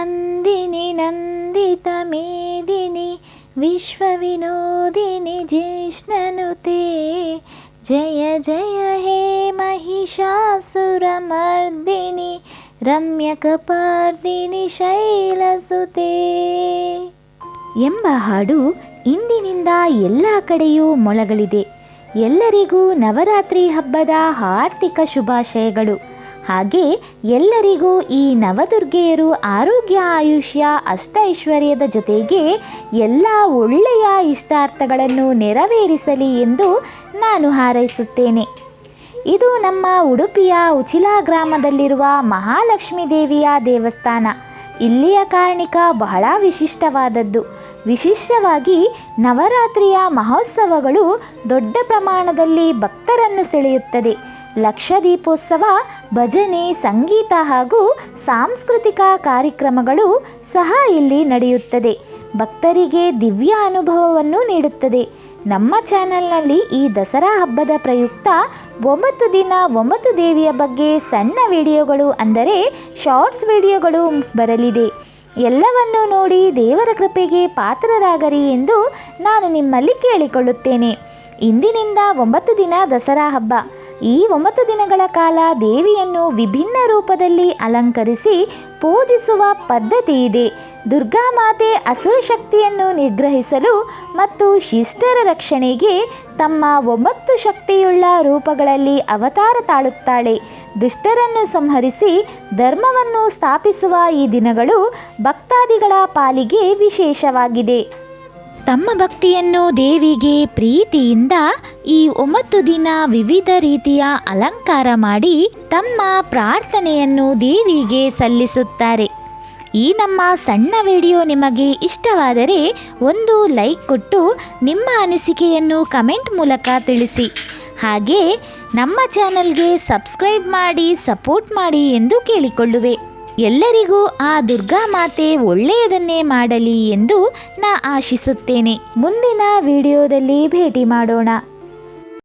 नन्दिनि नन्दितमेदिनि विश्वविनोदिनि जिष्णनुते जय जय हे महिषासुरमर्दिनि ರಮ್ಯಕಪಾರ್ದಿನಿ ಶೈಲಸುತೆ ಎಂಬ ಹಾಡು ಇಂದಿನಿಂದ ಎಲ್ಲ ಕಡೆಯೂ ಮೊಳಗಲಿದೆ ಎಲ್ಲರಿಗೂ ನವರಾತ್ರಿ ಹಬ್ಬದ ಆರ್ಥಿಕ ಶುಭಾಶಯಗಳು ಹಾಗೆ ಎಲ್ಲರಿಗೂ ಈ ನವದುರ್ಗೆಯರು ಆರೋಗ್ಯ, ಆಯುಷ್ಯ, ಅಷ್ಟೈಶ್ವರ್ಯದ ಜೊತೆಗೆ ಎಲ್ಲ ಒಳ್ಳೆಯ ಇಷ್ಟಾರ್ಥಗಳನ್ನು ನೆರವೇರಿಸಲಿ ಎಂದು ನಾನು ಹಾರೈಸುತ್ತೇನೆ. ಇದು ನಮ್ಮ ಉಡುಪಿಯ ಉಚಿಲಾ ಗ್ರಾಮದಲ್ಲಿರುವ ಮಹಾಲಕ್ಷ್ಮೀ ದೇವಿಯ ದೇವಸ್ಥಾನ. ಇಲ್ಲಿಯ ಕಾರಣಿಕ ಬಹಳ ವಿಶಿಷ್ಟವಾದದ್ದು. ವಿಶಿಷ್ಟವಾಗಿ ನವರಾತ್ರಿಯ ಮಹೋತ್ಸವಗಳು ದೊಡ್ಡ ಪ್ರಮಾಣದಲ್ಲಿ ಭಕ್ತರನ್ನು ಸೆಳೆಯುತ್ತದೆ. ಲಕ್ಷ ದೀಪೋತ್ಸವ ಭಜನೆ, ಸಂಗೀತ ಹಾಗೂ ಸಾಂಸ್ಕೃತಿಕ ಕಾರ್ಯಕ್ರಮಗಳು ಸಹ ಇಲ್ಲಿ ನಡೆಯುತ್ತದೆ. ಭಕ್ತರಿಗೆ ದಿವ್ಯ ಅನುಭವವನ್ನು ನೀಡುತ್ತದೆ. ನಮ್ಮ ಚಾನೆಲ್ನಲ್ಲಿ ಈ ದಸರಾ ಹಬ್ಬದ ಪ್ರಯುಕ್ತ ಒಂಬತ್ತು ದಿನ ಒಂಬತ್ತು ದೇವಿಯ ಬಗ್ಗೆ ಸಣ್ಣ ವಿಡಿಯೋಗಳು ಅಂದರೆ ಶಾರ್ಟ್ಸ್ ವಿಡಿಯೋಗಳು ಬರಲಿದೆ. ಎಲ್ಲವನ್ನೂ ನೋಡಿ ದೇವರ ಕೃಪೆಗೆ ಪಾತ್ರರಾಗರಿ ಎಂದು ನಾನು ನಿಮ್ಮಲ್ಲಿ ಕೇಳಿಕೊಳ್ಳುತ್ತೇನೆ. ಇಂದಿನಿಂದ ಒಂಬತ್ತು ದಿನ ದಸರಾ ಹಬ್ಬ. ಈ ಒಂಬತ್ತು ದಿನಗಳ ಕಾಲ ದೇವಿಯನ್ನು ವಿಭಿನ್ನ ರೂಪದಲ್ಲಿ ಅಲಂಕರಿಸಿ ಪೂಜಿಸುವ ಪದ್ಧತಿ ಇದೆ. ದುರ್ಗಾಮಾತೆ ಅಸುರ ಶಕ್ತಿಯನ್ನು ನಿಗ್ರಹಿಸಲು ಮತ್ತು ಶಿಷ್ಟರ ರಕ್ಷಣೆಗೆ ತಮ್ಮ ಒಂಬತ್ತು ಶಕ್ತಿಯುಳ್ಳ ರೂಪಗಳಲ್ಲಿ ಅವತಾರ ತಾಳುತ್ತಾಳೆ. ದುಷ್ಟರನ್ನು ಸಂಹರಿಸಿ ಧರ್ಮವನ್ನು ಸ್ಥಾಪಿಸುವ ಈ ದಿನಗಳು ಭಕ್ತಾದಿಗಳ ಪಾಲಿಗೆ ವಿಶೇಷವಾಗಿದೆ. ತಮ್ಮ ಭಕ್ತಿಯನ್ನು ದೇವಿಗೆ ಪ್ರೀತಿಯಿಂದ ಈ ಒಂಬತ್ತು ದಿನ ವಿವಿಧ ರೀತಿಯ ಅಲಂಕಾರ ಮಾಡಿ ತಮ್ಮ ಪ್ರಾರ್ಥನೆಯನ್ನು ದೇವಿಗೆ ಸಲ್ಲಿಸುತ್ತಾರೆ. ಈ ನಮ್ಮ ಸಣ್ಣ ವಿಡಿಯೋ ನಿಮಗೆ ಇಷ್ಟವಾದರೆ ಒಂದು ಲೈಕ್ ಕೊಟ್ಟು ನಿಮ್ಮ ಅನಿಸಿಕೆಯನ್ನು ಕಮೆಂಟ್ ಮೂಲಕ ತಿಳಿಸಿ. ಹಾಗೆ ನಮ್ಮ ಚಾನಲ್ಗೆ ಸಬ್ಸ್ಕ್ರೈಬ್ ಮಾಡಿ, ಸಪೋರ್ಟ್ ಮಾಡಿ ಎಂದು ಕೇಳಿಕೊಳ್ಳುವೆ. ಎಲ್ಲರಿಗೂ ಆ ದುರ್ಗಾ ಮಾತೆ ಒಳ್ಳೆಯದನ್ನೇ ಮಾಡಲಿ ಎಂದು ನಾ ಆಶಿಸುತ್ತೇನೆ. ಮುಂದಿನ ವಿಡಿಯೋದಲ್ಲಿ ಭೇಟಿ ಮಾಡೋಣ.